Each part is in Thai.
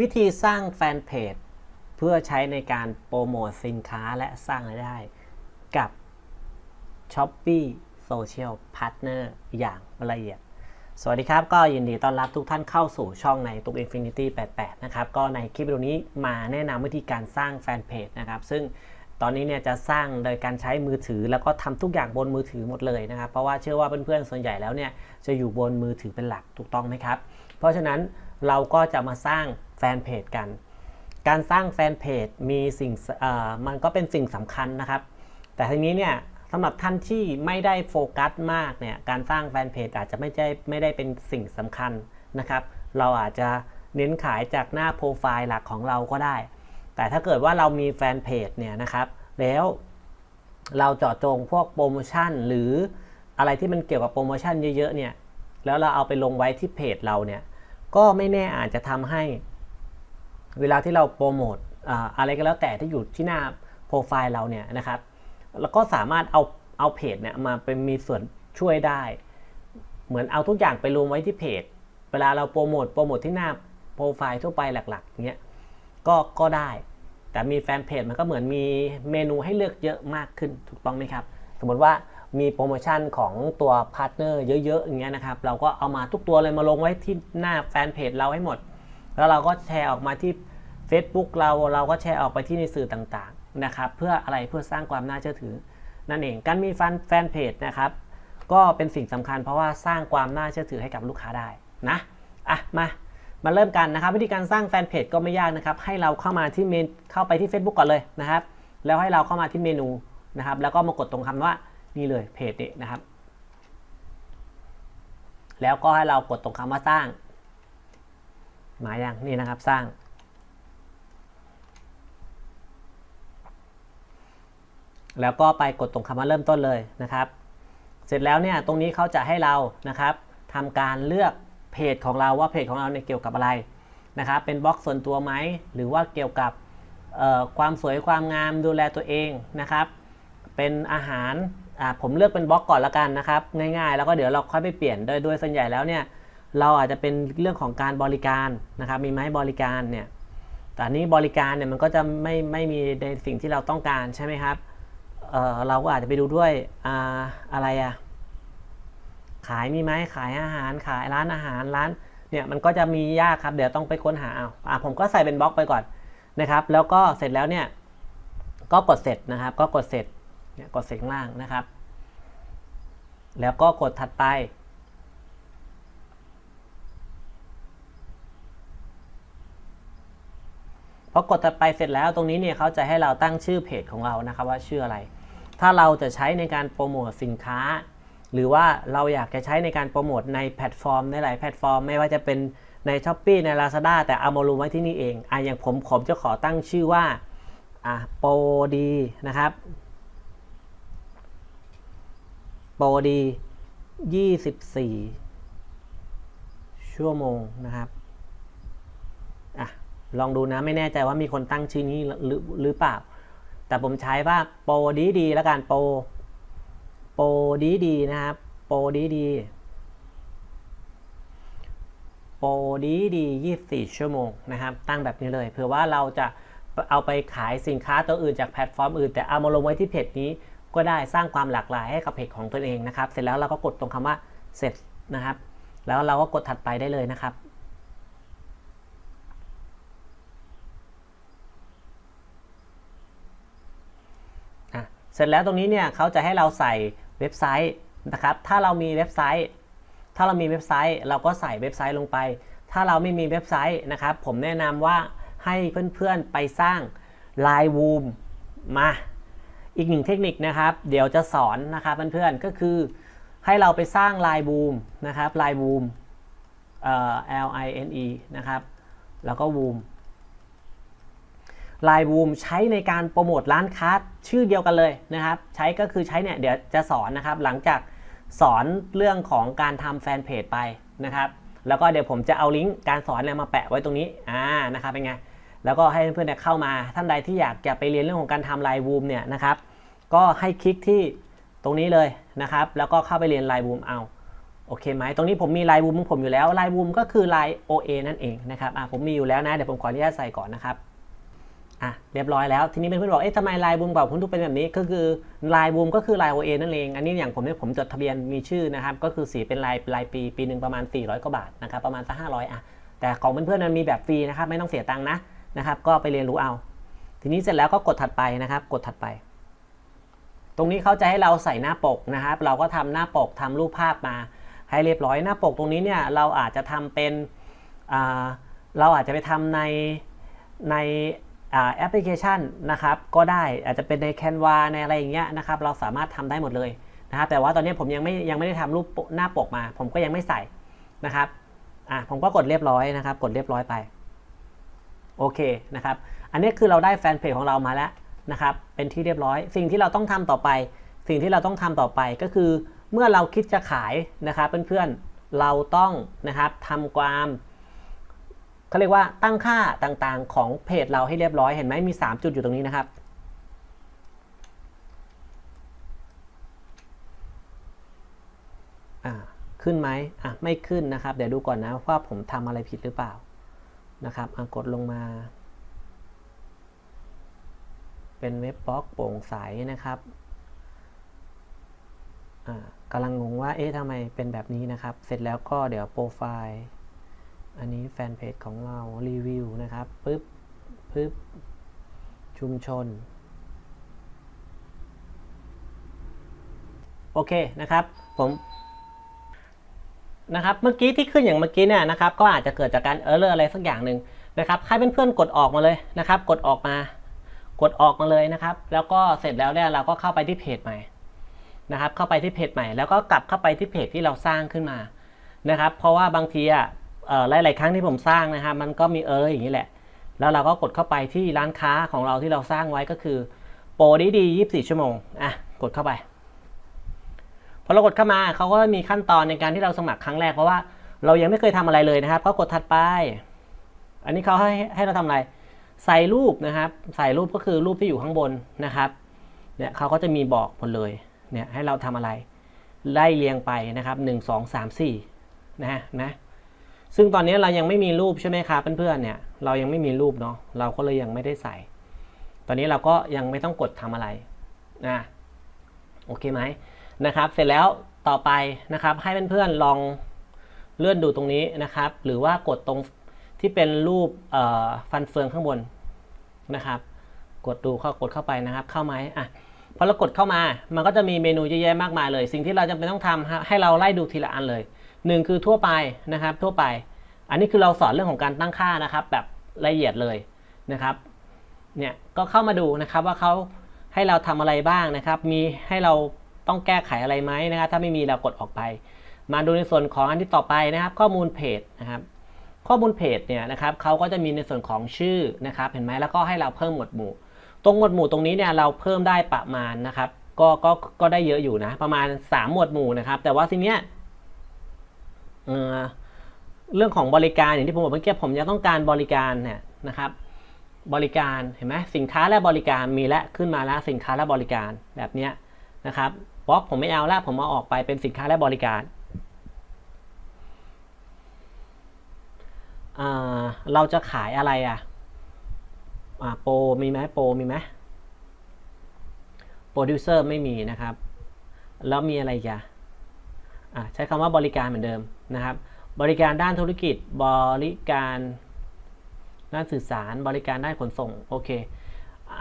วิธีสร้างแฟนเพจเพื่อใช้ในการโปรโมทสินค้าและสร้างรายได้กับ s h o p e e Social Partner อย่างละเอียด สวัสดีครับ ก็ยินดีต้อนรับทุกท่านเข้าสู่ช่องในตุก Infinity 88 นะครับ ก็ในคลิปวิดีโอนี้มาแนะนำวิธีการสร้างแฟนเพจนะครับ ซึ่งตอนนี้เนี่ยจะสร้างโดยการใช้มือถือ แล้วก็ทำทุกอย่างบนมือถือหมดเลยนะครับ เพราะว่าเชื่อว่าเพื่อนๆส่วนใหญ่แล้วเนี่ยจะอยู่บนมือถือเป็นหลักถูกต้องไหมครับ เพราะฉะนั้นเราก็จะมาสร้าง ฟนเพจกัน การสร้างแฟนเพจมีสิ่งมันก็เป็นสิ่งสำคัญนะครับ แต่ทีนี้เนี่ยสำหรับท่านที่ไม่ได้โฟกัสมากเนี่ยการสร้างแฟนเพจอาจจะไม่ใช่ไม่ได้เป็นสิ่งสำคัญนะครับ เราอาจจะเน้นขายจากหน้าโปรไฟล์หลักของเราก็ได้ แต่ถ้าเกิดว่าเรามีแฟนเพจเนี่ยนะครับ แล้วเราเจาะจงพวกโปรโมชั่นหรืออะไรที่มันเกี่ยวกับโปรโมชั่นเยอะๆเนี่ย แล้วเราเอาไปลงไว้ที่เพจเราเนี่ย ก็ไม่แน่อาจจะทำให้ เวลาที่เราโปรโมทออะไรก็แล้วแต่ที่อยู่ที่หน้าโปรไฟล์เราเนี่ยนะครับแล้วก็สามารถเอาเอาเพจเนี่ยมาเป็นมีส่วนช่วยได้ เหมือนเอาทุกอย่างไปรวมไว้ที่เพจ เวลาเราโปรโมทโปรโมทที่หน้าโปรไฟล์ทั่วไปหลักๆเงี้ยก็ก็ได้ แต่มีแฟนเพจมันก็เหมือนมีเมนูให้เลือกเยอะมากขึ้นถูกต้องไหมครับ สมมติว่ามีโปรโมชั่นของตัวพาร์ทเนอร์เยอะๆอย่างเงี้ยนะครับ เราก็เอามาทุกตัวเลยมาลงไว้ที่หน้าแฟนเพจเราให้หมด แล้วเราก็แชร์ออกมาที่ Facebook เราเราก็แชร์ออกไปที่ในสื่อต่างๆนะครับเพื่ออะไรเพื่อสร้างความน่าเชื่อถือ นั่นเองการมีแฟนแฟนเพจนะครับก็เป็นสิ่งสำคัญเพราะว่าสร้างความน่าเชื่อถือให้กับลูกค้าได้นะอะมามาเริ่มกันนะครับ วิธีการสร้างแฟนเพจก็ไม่ยากนะครับ ให้เราเข้ามาที่เมนเข้าไปที่ Facebook ก่อนเลยนะครับ แล้วให้เราเข้ามาที่เมนูนะครับ แล้วก็มากดตรงคำว่านี่เลยเพจนี้นะครับ แล้วก็ให้เรากดตรงคำว่าสร้าง มายอย่างนี่นะครับสร้าง แล้วก็ไปกดตรงคำว่าเริ่มต้นเลยนะครับ เสร็จแล้วเนี่ยตรงนี้เขาจะให้เรานะครับทำการเลือกเพจของเราว่าเพจของเราเนี่ยเกี่ยวกับอะไรนะครับ เป็นบล็อกส่วนตัวไหมหรือว่าเกี่ยวกับความสวยความงามดูแลตัวเองนะครับ เป็นอาหารผมเลือกเป็นบล็อกก่อนละกันนะครับ ง่ายๆ แล้วก็เดี๋ยวเราค่อยไปเปลี่ยนโดยโดยส่วนใหญ่แล้วเนี่ย เราอาจจะเป็นเรื่องของการบริการนะครับ มีไหมบริการเนี่ย แต่นี้บริการเนี่ยมันก็จะไม่ไม่มีในสิ่งที่เราต้องการใช่ไหมครับเเราก็อาจจะไปดูด้วยอะอะไรอะขายมีไหมขายอาหารขายร้านอาหารร้านเนี่ยมันก็จะมียากครับเดี๋ยวต้องไปค้นหาเอาอะผมก็ใส่เป็นบล็อกไปก่อนนะครับ แล้วก็เสร็จแล้วเนี่ยก็กดเสร็จนะครับ ก็กดเสร็จเนี่ยกดเสร็จข้างล่างนะครับ แล้วก็กดถัดไป พอกดถัดไปเสร็จแล้วตรงนี้เนี่ยเขาจะให้เราตั้งชื่อเพจของเรานะครับว่าชื่ออะไร ถ้าเราจะใช้ในการโปรโมทสินค้า หรือว่าเราอยากจะใช้ในการโปรโมทในแพลตฟอร์มในหลายแพลตฟอร์ม ไม่ว่าจะเป็นใน s h อ p e e ใน Lazada แต่เอามารวมไว้ที่นี่เองอะอย่างผมผมจะขอตั้งชื่อว่าอะโปรดีนะครับโปรดี 24 ชั่วโมงนะครับ ลองดูนะไม่แน่ใจว่ามีคนตั้งชื่อนี้หรือหรือเปล่า แต่ผมใช้ว่าโปรดีดีแล้วกันโปรโปรดีดีนะครับโปรดีดีโปรดีดี24 ชั่วโมงนะครับตั้งแบบนี้เลยเผื่อว่าเราจะเอาไปขายสินค้าตัวอื่นจากแพลตฟอร์มอื่น แต่เอามาลงไว้ที่เพจนี้ก็ได้สร้างความหลากหลายให้กับเพจของตัวเองนะครับ เสร็จแล้วเราก็กดตรงคำว่าเสร็จนะครับ แล้วเราก็กดถัดไปได้เลยนะครับ เสร็จแล้วตรงนี้เนี่ยเขาจะให้เราใส่เว็บไซต์นะครับ ถ้าเรามีเว็บไซต์ ถ้าเรามีเว็บไซต์ เราก็ใส่เว็บไซต์ลงไป ถ้าเราไม่มีเว็บไซต์นะครับ ผมแนะนำว่าให้เพื่อนๆไปสร้าง Line w o o m มา อีกหนึ่งเทคนิคนะครับ เดี๋ยวจะสอนนะครับเพื่อนๆ ก็คือให้เราไปสร้าง Line w o o m นะครับ Line w o o m เอ่อ L I N E นะครับ แล้วก็ w o o m ไลน์บูมใช้ในการโปรโมทร้านค้าชื่อเดียวกันเลยนะครับ ใช้ก็คือใช้เนี่ยเดี๋ยวจะสอนนะครับ หลังจากสอนเรื่องของการทำแฟนเพจไปนะครับ แล้วก็เดี๋ยวผมจะเอาลิงก์การสอนเนี่ยมาแปะไว้ตรงนี้อ่านะครับเป็นไงแล้วก็ให้เพื่อนๆเข้ามาท่านใดที่อยากจะไปเรียนเรื่องของการทำไลน์บูมเนี่ยนะครับ ก็ให้คลิกที่ตรงนี้เลยนะครับ แล้วก็เข้าไปเรียนไลน์บูมเอาโอเคไหมตรงนี้ผมมีลายบูมของผมอยู่แล้วลายบูมก็คือลาย OA นั่นเองนะครับอะผมมีอยู่แล้วนะ เดี๋ยวผมขออนุญาตใส่ก่อนนะครับ อะเรียบร้อยแล้ว ทีนี้เพื่อนๆบอกเอ๊ะทำไมลายบูมบอกผมทุกเป็นแบบนี้ ก็คือลายบูมก็คือลาย OA นั่นเอง อันนี้อย่างผมเนี่ยผมจดทะเบียนมีชื่อนะครับ ก็คือสีเป็นลายลายปีปีหนึ่งประมาณ 400กว่าบาทนะครับประมาณสักห้าร้อยอะแต่ของเพื่อนๆมันมีแบบฟรีนะครับไม่ต้องเสียตังค์นะนะครับ ก็ไปเรียนรู้เอา ทีนี้เสร็จแล้วก็กดถัดไปนะครับ กดถัดไป ตรงนี้เขาจะให้เราใส่หน้าปกนะครับ เราก็ทำหน้าปกทำรูปภาพมา ให้เรียบร้อยหน้าปกตรงนี้เนี่ยเราอาจจะทำเป็นเราอาจจะไปทำในใน แอปพลิเคชันนะครับก็ได้อาจจะเป็นใน Canva ในอะไรอย่างเงี้ยนะครับเราสามารถทำได้หมดเลยนะครับแต่ว่าตอนนี้ผมยังไม่ยังไม่ได้ทำรูปหน้าปกมา ผมก็ยังไม่ใส่นะครับอะผมก็กดเรียบร้อยนะครับ กดเรียบร้อยไปโอเคนะครับอันนี้คือเราได้แฟนเพจของเรามาแล้วนะครับเป็นที่เรียบร้อย สิ่งที่เราต้องทำต่อไป สิ่งที่เราต้องทำต่อไปก็คือเมื่อเราคิดจะขายนะครับเพื่อนๆเราต้องนะครับทำความ เขาเรียกว่าตั้งค่าต่างๆของเพจเราให้เรียบร้อยเห็นไหมมี 3 จุดอยู่ตรงนี้นะครับอ่าขึ้นไหมอะไม่ขึ้นนะครับ เดี๋ยวดูก่อนนะว่าผมทำอะไรผิดหรือเปล่านะครับกดลงมา เป็นเว็บบล็อกโปร่งใสนะครับอ่ากำลังงงว่าเอ๊ะทำไมเป็นแบบนี้นะครับ เสร็จแล้วก็เดี๋ยวโปรไฟล์ อันนี้แฟนเพจของเรารีวิวนะครับปึ๊บปึ๊บชุมชน โอเคนะครับผมนะครับเมื่อกี้ที่ขึ้นอย่างเมื่อกี้เนี่ยนะครับก็อาจจะเกิดจากการเออร์เลอร์อะไรสักอย่างหนึ่งนะครับให้เพื่อนๆกดออกมาเลยนะครับ กดออกมา กดออกมาเลยนะครับ แล้วก็เสร็จแล้วเนี่ยเราก็เข้าไปที่เพจใหม่นะครับ เข้าไปที่เพจใหม่ แล้วก็กลับเข้าไปที่เพจที่เราสร้างขึ้นมานะครับ เพราะว่าบางทีอะ หลาย ๆ ครั้งที่ผมสร้างนะครับมันก็มีเอออย่างนี้แหละ แล้วเราก็กดเข้าไปที่ร้านค้าของเราที่เราสร้างไว้ก็คือ โปรดีดียี่สิบสี่ชั่วโมงอะกดเข้าไปพอเรากดเข้ามาเขาก็มีขั้นตอนในการที่เราสมัครครั้งแรกเพราะว่าเรายังไม่เคยทำอะไรเลยนะครับก็กดถัดไป อันนี้เขาให้ให้เราทำอะไร ใส่รูปนะครับ ใส่รูปก็คือรูปที่อยู่ข้างบนนะครับเนี่ยเขาก็จะมีบอกหมดเลยเนี่ยให้เราทำอะไร ไล่เรียงไปนะครับ 1 2 3 4นะนะ ซึ่งตอนนี้เรายังไม่มีรูปใช่ไหมครับเพื่อนๆเนี่ยเรายังไม่มีรูปเนาะเราก็เลยยังไม่ได้ใส่ ตอนนี้เราก็ยังไม่ต้องกดทำอะไรนะโอเคไหมนะครับ เสร็จแล้วต่อไปนะครับให้เพื่อนๆลองเลื่อนดูตรงนี้นะครับ หรือว่ากดตรงที่เป็นรูปฟันเฟืองข้างบนนะครับ กดดูเข้ากดเข้าไปนะครับ เข้าไหมอะพอเรากดเข้ามา มันก็จะมีเมนูเยอะแยะมากมายเลย สิ่งที่เราจำเป็นต้องทำให้เราไล่ดูทีละอันเลย หนึ่งคือทั่วไปนะครับทั่วไป อันนี้คือเราสอนเรื่องของการตั้งค่านะครับแบบละเอียดเลยนะครับเนี่ยก็เข้ามาดูนะครับว่าเขาให้เราทำอะไรบ้างนะครับ มีให้เราต้องแก้ไขอะไรไหมนะครับ ถ้าไม่มีเรากดออกไป มาดูในส่วนของอันที่ต่อไปนะครับ ข้อมูลเพจนะครับ ข้อมูลเพจเนี่ยนะครับเขาก็จะมีในส่วนของชื่อนะครับ เห็นไหมแล้วก็ให้เราเพิ่มหมวดหมู่ ตรงหมวดหมู่ตรงนี้เนี่ยเราเพิ่มได้ประมาณนะครับ ก็ก็ก็ได้เยอะอยู่นะประมาณ 3 หมวดหมู่นะครับ แต่ว่าทีเนี้ย เเรื่องของบริการอย่างที่ผมบอกเมื่อกี้ผมยังต้องการบริการเนี่ยนะครับ บริการเห็นไหมสินค้าและบริการมีและขึ้นมาแล้วสินค้าและบริการแบบเนี้ยนะครับบล็อกผมไม่เอาแล้วผมเอาออกไปเป็นสินค้าและบริการเราจะขายอะไรอะอ่าโปรมีไหมโปรมีไหมโปรดิวเซอร์ไม่มีนะครับ แล้วมีอะไรจ้ะอ่าใช้คำว่าบริการเหมือนเดิม นะครับ บริการด้านธุรกิจ บริการด้านสื่อสาร บริการด้านขนส่ง โอเค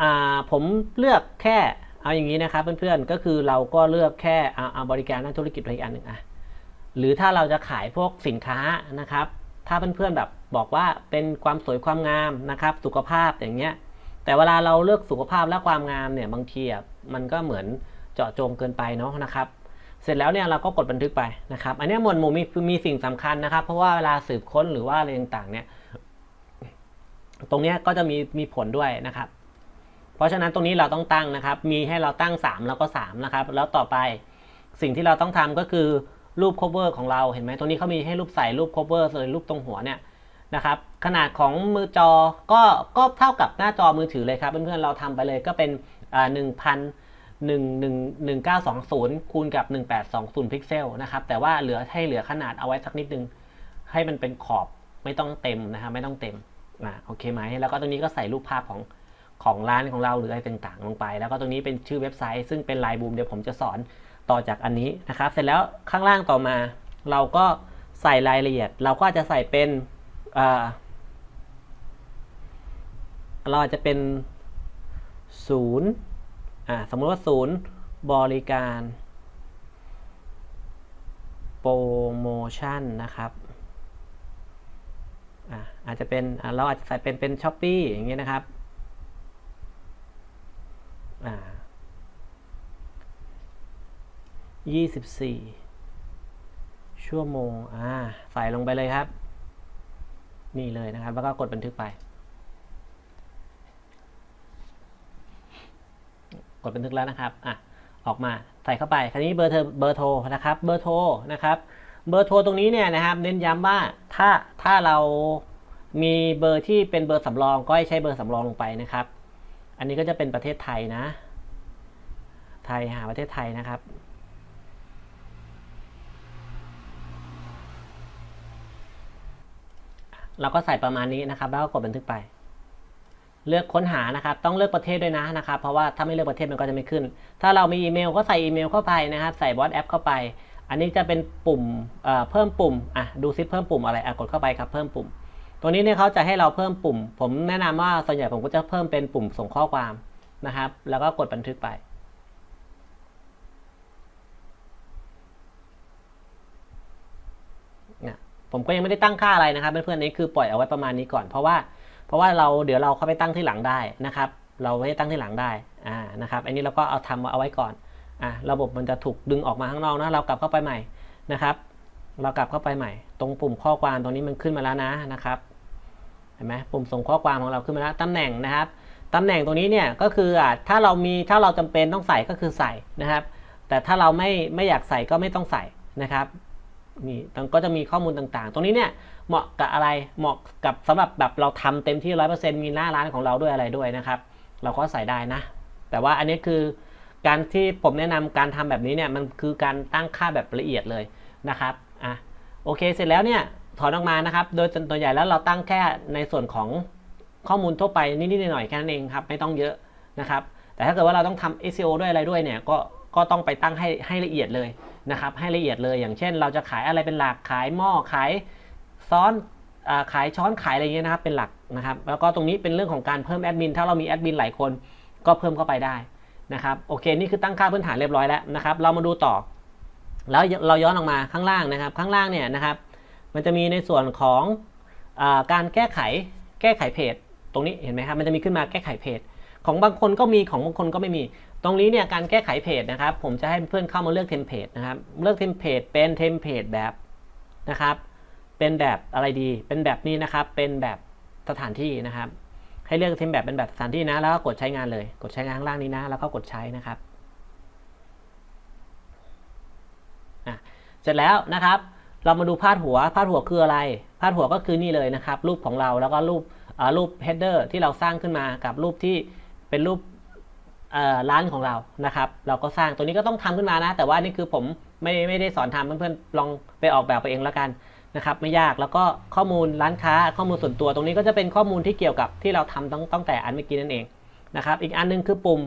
อผมเลือกแค่เอาอย่างนี้นะครับเพื่อนๆ ก็คือเราก็เลือกแค่เอาเอาบริการด้านธุรกิจไรอีกอันหนึ่งอะหรือถ้าเราจะขายพวกสินค้านะครับ ถ้าเพื่อนๆแบบบอกว่าเป็นความสวยความงามนะครับ สุขภาพอย่างเงี้ย แต่เวลาเราเลือกสุขภาพและความงามเนี่ยบางทีอะมันก็เหมือนเจาะจงเกินไปเนาะนะครับ เสร็จแล้วเนี่ยเราก็กดบันทึกไปนะครับ อันนี้หมวดหมู่มีมีสิ่งสำคัญนะครับ เพราะว่าเวลาสืบค้นหรือว่าอะไรต่างๆเนี่ย ตรงนี้ก็จะมีมีผลด้วยนะครับ เพราะฉะนั้นตรงนี้เราต้องตั้งนะครับ มีให้เราตั้ง 3 แล้วก็3นะครับ แล้วต่อไปสิ่งที่เราต้องทำก็คือรูป cover ของเราเห็นไหมตรงนี้เขามีให้รูปใส่รูป cover เลยรูปตรงหัวเนี่ยนะครับ ขนาดของมือจอก็ก็เท่ากับหน้าจอมือถือเลยครับเพื่อนๆเราทำไปเลยก็เป็นหนึ่งพัน 1 1 1 9 2 0 คูณกับ 1820 พิกเซลนะครับ แต่ว่าเหลือให้เหลือขนาดเอาไว้สักนิดนึง ให้มันเป็นขอบไม่ต้องเต็มนะครับไม่ต้องเต็มอ่าโอเคไหมแล้วก็ตรงนี้ก็ใส่รูปภาพของของร้านของเราหรืออะไรต่างๆ ลงไป แล้วก็ตรงนี้เป็นชื่อเว็บไซต์ ซึ่งเป็นไลน์บูมเดี๋ยวผมจะสอนต่อจากอันนี้นะครับ เสร็จแล้วข้างล่างต่อมา เราก็ใส่รายละเอียด เราก็จจะใส่เป็นอ่าเราอาจจะเป็นศูนย์ อ่าสมมติว่าศูนย์บริการโปรโมชั่นนะครับอ่าอาจจะเป็นเราอาจจะใส่เป็นเป็นช้อปปี้อย่างเงี้ยนะครับอ่ายี่สิบสี่ชั่วโมง อ่า ใส่ลงไปเลยครับ นี่เลยนะครับ แล้วก็กดบันทึกไป กดบันทึกแล้วนะครับอะออกมาใส่เข้าไปคราวนี้เบอร์เธอเบอร์โทรนะครับเบอร์โทรนะครับเบอร์โทรตรงนี้เนี่ยนะครับ เน้นย้ำว่าถ้าถ้าเรามีเบอร์ที่เป็นเบอร์สำรองก็ให้ใช้เบอร์สำรองลงไปนะครับ อันนี้ก็จะเป็นประเทศไทยนะ ไทยหาประเทศไทยนะครับเราก็ใส่ประมาณนี้นะครับ แล้วก็กดบันทึกไป เลือกค้นหานะครับ ต้องเลือกประเทศด้วยนะนะครับ เพราะว่าถ้าไม่เลือกประเทศมันก็จะไม่ขึ้น ถ้าเรามีอีเมลก็ใส่อีเมลเข้าไปนะครับ ใส่บอสแอปเข้าไป อันนี้จะเป็นปุ่มเเพิ่มปุ่มอะดูซิเพิ่มปุ่มอะไรอะกดเข้าไปครับเพิ่มปุ่ม ตัวนี้เนี่ยเขาจะให้เราเพิ่มปุ่ม ผมแนะนำว่าส่วนใหญ่ผมก็จะเพิ่มเป็นปุ่มส่งข้อความนะครับ แล้วก็กดบันทึกไปผมก็ยังไม่ได้ตั้งค่าอะไรนะครับเพื่อนๆนี้คือปล่อยเอาไว้ประมาณนี้ก่อนเพราะว่า เพราะว่าเราเดี๋ยวเราเข้าไปตั้งที่หลังได้นะครับ เราไม่ได้ตั้งที่หลังได้อ่านะครับอันนี้เราก็เอาทำเอาไว้ก่อนอ่าระบบมันจะถูกดึงออกมาข้างนอกนะเรากลับเข้าไปใหม่นะครับ เรากลับเข้าไปใหม่ ตรงปุ่มข้อความตรงนี้มันขึ้นมาแล้วนะนะครับเห็นไหมปุ่มส่งข้อความของเราขึ้นมาแล้วตำแหน่งนะครับตำแหน่งตรงนี้เนี่ยก็คืออะถ้าเรามีถ้าเราจำเป็นต้องใส่ก็คือใส่นะครับ แต่ถ้าเราไม่ไม่อยากใส่ก็ไม่ต้องใส่นะครับนี่ก็จะมีข้อมูลต่างๆ ตรงนี้เนี่ย เหมาะกับอะไรเหมาะกับสำหรับแบบเราทำเต็มที่ร้อยเปอร์เซ็นต์มีหน้าร้านของเราด้วยอะไรด้วยนะครับ เราก็ใส่ได้นะ แต่ว่าอันนี้คือการที่ผมแนะนำการทำแบบนี้เนี่ยมันคือการตั้งค่าแบบละเอียดเลยนะครับอะโอเคเสร็จแล้วเนี่ยถอนออกมานะครับ โดยตัวใหญ่แล้วเราตั้งแค่ในส่วนของข้อมูลทั่วไปนิดๆหน่อยๆแค่นั้นเองครับไม่ต้องเยอะนะครับ แต่ถ้าเกิดว่าเราต้องทำ SEO ด้วยอะไรด้วยเนี่ยก็ก็ต้องไปตั้งให้ให้ละเอียดเลยนะครับ ให้ละเอียดเลยอย่างเช่น เราจะขายอะไรเป็นหลักขายหม้อขาย ซ้อนอขายช้อนขายอะไรเงี้ยนะครับเป็นหลักนะครับ แล้วก็ตรงนี้เป็นเรื่องของการเพิ่มแอดมินถ้าเรามีแอดมินหลายคนก็เพิ่มเข้าไปได้นะครับโอเคนี่คือตั้งค่าพื้นฐานเรียบร้อยแล้วนะครับ เรามาดูต่อ แล้วเราย้อนออกมาข้างล่างนะครับ ข้างล่างเนี่ยนะครับ มันจะมีในส่วนของอการแก้ไขแก้ไขเพจ ตรงนี้เห็นไหมครับมันจะมีขึ้นมาแก้ไขเพจ ของบางคนก็มีของบางคนก็ไม่มี ตรงนี้เนี่ยการแก้ไขเพจนะครับ ผมจะให้เพื่อนเข้ามาเลือกเทมเพลตนะครับเลือกเทมเพลตเป็นเทมเพลตแบบนะครับ เป็นแบบอะไรดี เป็นแบบนี้นะครับ เป็นแบบสถานที่นะครับ ให้เลือกเทมแบบเป็นแบบสถานที่นะ แล้วก็กดใช้งานเลย กดใช้งานข้างล่างนี้นะ แล้วก็กดใช้นะครับเสร็จแล้วนะครับ เรามาดูพาดหัว พาดหัวคืออะไร พาดหัวก็คือนี่เลยนะครับ รูปของเรา แล้วก็รูปรูป header ที่เราสร้างขึ้นมา กับรูปที่เป็นรูปร้านของเรา นะครับ เราก็สร้าง ตัวนี้ก็ต้องทำขึ้นมานะ แต่ว่านี่คือผมไม่ไม่ได้สอนทำเพื่อนๆ ลองไปออกแบบไปเองแล้วกัน นะครับไม่ยากแล้วก็ข้อมูลร้านค้าข้อมูลส่วนตัวตรงนี้ก็จะเป็นข้อมูลที่เกี่ยวกับที่เราทำตั้งตั้งแต่อันเมื่อกี้นั่นเองนะครับอีกอันหนึงคือปุ่ม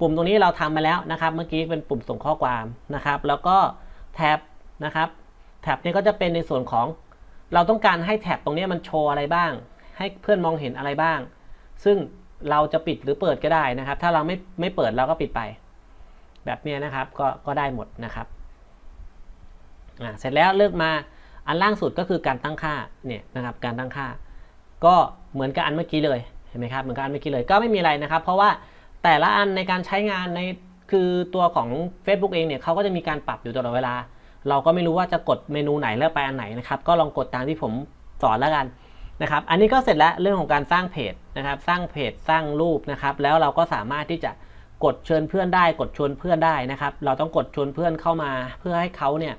ปุ่มตรงนี้เราทำมาแล้วนะครับ เมื่อกี้เป็นปุ่มส่งข้อความนะครับ แล้วก็แท็บนะครับแท็บนี้ก็จะเป็นในส่วนของ เราต้องการให้แท็บตรงนี้มันโชว์อะไรบ้าง ให้เพื่อนมองเห็นอะไรบ้าง ซึ่งเราจะปิดหรือเปิดก็ได้นะครับ ถ้าเราไม่ไม่เปิดเราก็ปิดไป แบบนี้นะครับก็ก็ได้หมดนะครับอ่าเสร็จแล้วเลือกมา อันล่างสุดก็คือการตั้งค่าเนี่ยนะครับการตั้งค่า ก็เหมือนกับอันเมื่อกี้เลยเห็นไหมครับเหมือนกับอันเมื่อกี้เลยก็ไม่มีอะไรนะครับ เพราะว่าแต่ละอันในการใช้งานในคือตัวของ Facebook เองเนี่ยเขาก็จะมีการปรับอยู่ตลอดเวลา เราก็ไม่รู้ว่าจะกดเมนูไหนเลือกไปอันไหนนะครับก็ลองกดตามที่ผมสอนแล้วกันนะครับอันนี้ก็เสร็จแล้วเรื่องของการสร้างเพจนะครับสร้างเพจสร้างรูปนะครับแล้วเราก็สามารถที่จะกดเชิญเพื่อนได้ กดชวนเพื่อนได้นะครับ เราต้องกดชวนเพื่อนเข้ามา เพื่อให้เขาเนี่ย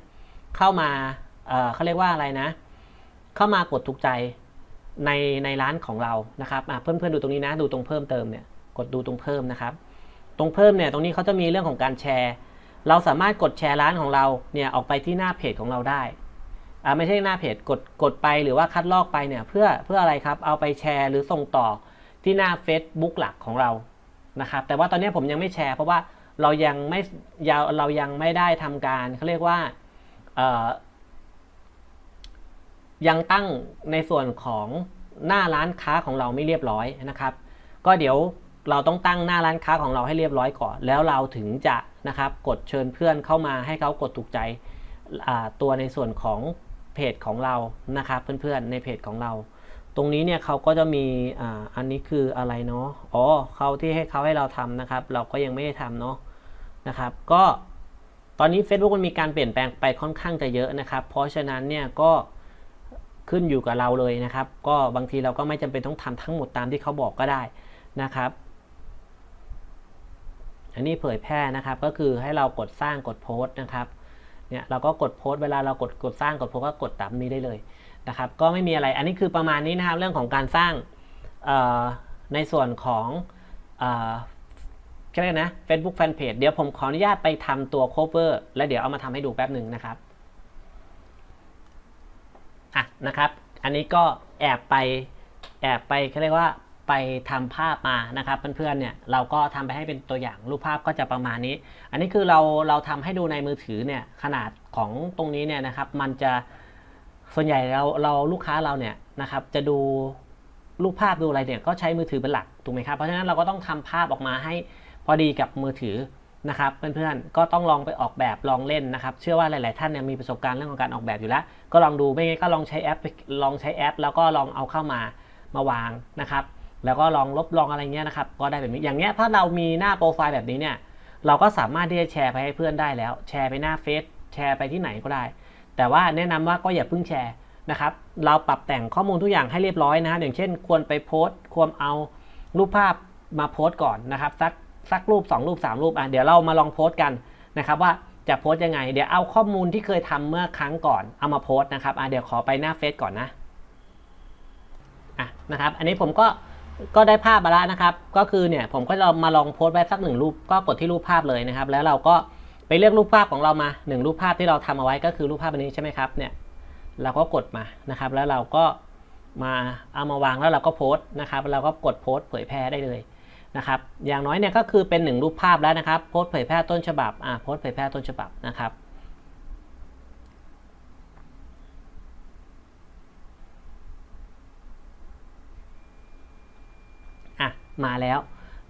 เข้ามา เอ่อเขาเรียกว่าอะไรนะ เข้ามากดถูกใจในในร้านของเรานะครับอะเพื่อนๆดูตรงนี้นะ ดูตรงเพิ่มเติมเนี่ย กดดูตรงเพิ่มนะครับ ตรงเพิ่มเนี่ยตรงนี้เขาจะมีเรื่องของการแชร์ เราสามารถกดแชร์ร้านของเราเนี่ยออกไปที่หน้าเพจของเราได้อ่าไม่ใช่หน้าเพจกดกดไปหรือว่าคัดลอกไปเนี่ยเพื่อเพื่ออะไรครับ เอาไปแชร์หรือส่งต่อที่หน้า Facebook หลักของเรานะครับ แต่ว่าตอนนี้ผมยังไม่แชร์เพราะว่าเรายังไม่ยาวเรายังไม่ได้ทำการเขาเรียกว่าเอ่อ ยังตั้งในส่วนของหน้าร้านค้าของเราไม่เรียบร้อยนะครับ ก็เดี๋ยวเราต้องตั้งหน้าร้านค้าของเราให้เรียบร้อยก่อน แล้วเราถึงจะนะครับกดเชิญเพื่อนเข้ามาให้เขากดถูกใจตัวในส่วนของเพจของเรานะครับเพื่อนๆในเพจของเรา ตรงนี้เนี่ยเขาก็จะมีออันนี้คืออะไรเนาะอ๋อเขาที่ให้เขาให้เราทำนะครับ เราก็ยังไม่ได้ทำเนาะนะครับ ก็ตอนนี้ Facebook มันมีการเปลี่ยนแปลงไปค่อนข้างจะเยอะนะครับ เพราะฉะนั้นเนี่ยก็ ขึ้นอยู่กับเราเลยนะครับ ก็บางทีเราก็ไม่จำเป็นต้องทำทั้งหมดตามที่เขาบอกก็ได้นะครับ อันนี้เผยแพร่นะครับก็คือให้เรากดสร้างกดโพสต์นะครับเนี่ยเราก็กดโพสต์เวลาเรากดกดสร้างกดโพสต์ก็กดตามนี้ได้เลยนะครับ ก็ไม่มีอะไรอันนี้คือประมาณนี้นะครับเรื่องของการสร้างในส่วนของเรียกนะ Facebook Fanpage เดี๋ยวผมขออนุญาตไปทำตัว cover แล้วเดี๋ยวเอามาทำให้ดูแป๊บหนึ่งนะครับ อะนะครับ อันนี้ก็แอบไปแอบไปเขาเรียกว่าไปทำภาพมานะครับเพื่อนๆเนี่ยเราก็ทำไปให้เป็นตัวอย่างรูปภาพก็จะประมาณนี้ อันนี้คือเราเราทำให้ดูในมือถือเนี่ยขนาดของตรงนี้เนี่ยนะครับ มันจะส่วนใหญ่เราเราลูกค้าเราเนี่ยนะครับ จะดูรูปภาพดูอะไรเนี่ยก็ใช้มือถือเป็นหลักถูกไหมครับเพราะฉะนั้นเราก็ต้องทำภาพออกมาให้พอดีกับมือถือ นะครับเพื่อนๆก็ต้องลองไปออกแบบลองเล่นนะครับ เชื่อว่าหลาย ๆ ท่านเนี่ยมีประสบการณ์เรื่องของการออกแบบอยู่แล้ว ก็ลองดูไม่งั้นก็ลองใช้แอปลองใช้แอป แล้วก็ลองเอาเข้ามามาวางนะครับ แล้วก็ลองลบลองอะไรเงี้ยนะครับ ก็ได้แบบนี้อย่างเงี้ยถ้าเรามีหน้าโปรไฟล์แบบนี้เนี่ยเราก็สามารถที่จะแชร์ไปให้เพื่อนได้แล้ว แชร์ไปหน้าเฟซแชร์ไปที่ไหนก็ได้ แต่ว่าแนะนำว่าก็อย่าเพิ่งแชร์นะครับ เราปรับแต่งข้อมูลทุกอย่างให้เรียบร้อยนะอย่างเช่น ควรไปโพสต์ควรเอารูปภาพมาโพสต์ก่อนนะครับสัก สักรูป 2 รูป 3 รูปอะเดี๋ยวเรามาลองโพสต์กันนะครับว่าจะโพสต์ยังไง เดี๋ยวเอาข้อมูลที่เคยทำเมื่อครั้งก่อนเอามาโพสต์นะครับอะเดี๋ยวขอไปหน้าเฟซก่อนนะอะนะครับ อันนี้ผมก็ก็ได้ภาพมาแล้วนะครับ ก็คือเนี่ยผมก็เรามาลองโพสต์ไว้สักหนึ่งรูปก็กดที่รูปภาพเลยนะครับ แล้วเราก็ไปเลือกรูปภาพของเรามาหนึ่งรูปภาพที่เราทำเอาไว้ก็คือรูปภาพอันนี้ใช่ไหมครับเนี่ยเราก็กดมานะครับ แล้วเราก็มาเอามาวางแล้วเราก็โพสต์นะครับ เราก็กดโพสต์เผยแพร่ได้เลย นะครับ อย่างน้อยเนี่ยก็คือเป็นหนึ่งรูปภาพแล้วนะครับ โพสเผยแพร่ต้นฉบับ อ่า โพสเผยแพร่ต้นฉบับนะครับอะมาแล้ว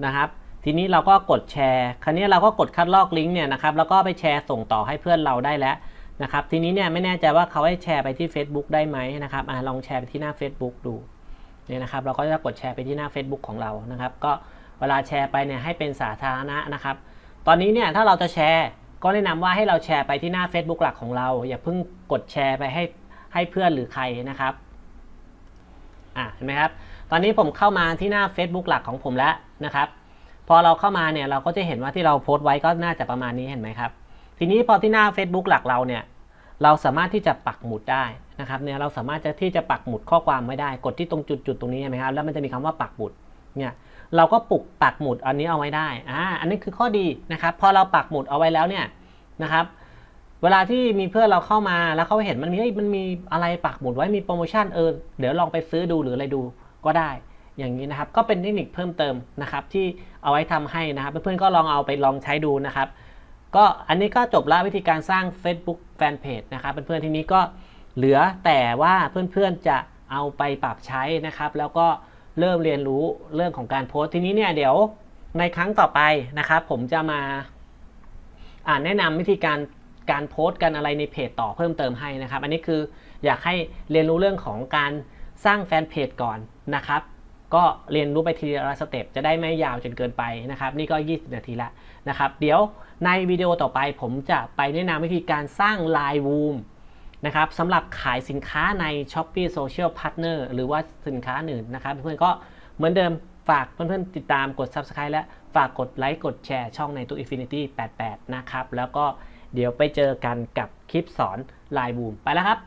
นะครับ ทีนี้เราก็กดแชร์คราวนี้เราก็กดคัดลอกลิงก์เนี่ยนะครับแล้วก็ไปแชร์ส่งต่อให้เพื่อนเราได้แล้วนะครับ ทีนี้เนี่ยไม่แน่ใจว่าเขาให้แชร์ไปที่ Facebook ได้ไหมนะครับอ่าลองแชร์ไปที่หน้า Facebook ดูเนี่ยนะครับ เราก็จะกดแชร์ไปที่หน้า Facebook ของเรานะครับ ก็ เวลาแชร์ไปเนี่ยให้เป็นสาธารณะนะครับ ตอนนี้เนี่ยถ้าเราจะแชร์ก็แนะนำว่าให้เราแชร์ไปที่หน้า Facebook หลักของเรา อย่าเพิ่งกดแชร์ไปให้ให้เพื่อนหรือใครนะครับอะเห็นไหมครับ ตอนนี้ผมเข้ามาที่หน้า Facebook หลักของผมแล้วนะครับ พอเราเข้ามาเนี่ยเราก็จะเห็นว่าที่เราโพสต์ไว้ก็น่าจะประมาณนี้เห็นไหมครับ ทีนี้พอที่หน้า Facebook หลักเราเนี่ยเราสามารถที่จะปักหมุดได้นะครับเนี่ยเราสามารถจะที่จะปักหมุดข้อความไว้ได้ กดที่ตรงจุดๆตรงนี้เห็นไหมครับแล้วมันจะมีคำว่าปักหมุดเนี่ย เราก็ปลุกปักหมุดอันนี้เอาไว้ได้อ่าอันนี้คือข้อดีนะครับ พอเราปักหมุดเอาไว้แล้วเนี่ยนะครับ เวลาที่มีเพื่อนเราเข้ามาแล้วเขาเห็นมันมีมันมีอะไรปักหมุดไว้มีโปรโมชั่นเออเดี๋ยวลองไปซื้อดูหรืออะไรดูก็ได้ อย่างนี้นะครับ ก็เป็นเทคนิคเพิ่มเติมนะครับ ที่เอาไว้ทำให้นะครับ เพื่อนๆก็ลองเอาไปลองใช้ดูนะครับ ก็อันนี้ก็จบแล้ววิธีการสร้าง Facebook Fanpage นะครับ เพื่อนๆทีนี้ก็เหลือแต่ว่าเพื่อนๆจะเอาไปปรับใช้นะครับ แล้วก็ เริ่มเรียนรู้เรื่องของการโพสต์ทีนี้เนี่ยเดี๋ยวในครั้งต่อไปนะครับผมจะมาอ่านแนะนำวิธีการการโพสต์กันอะไรในเพจต่อเพิ่มเติมให้นะครับ อันนี้คืออยากให้เรียนรู้เรื่องของการสร้างแฟนเพจก่อนนะครับก็เรียนรู้ไปทีละสเต็ปจะได้ไม่ยาวจนเกินไปนะครับ นี่ก็ 20 นาทีละนะครับ เดี๋ยวในวิดีโอต่อไปผมจะไปแนะนำวิธีการสร้าง Line Room นะครับสำหรับขายสินค้าใน s h o p e e Social Partner หรือว่าสินค้าอื่นนะครับ เพื่อนๆก็เหมือนเดิมฝากเพื่อนๆติดตามกด Subscribe และฝากกดไลค์กดแชร์ช่องในตู้ Infinity 88 นะครับ แล้วก็เดี๋ยวไปเจอกันกับคลิปสอนลายบูมไปแล้วครับ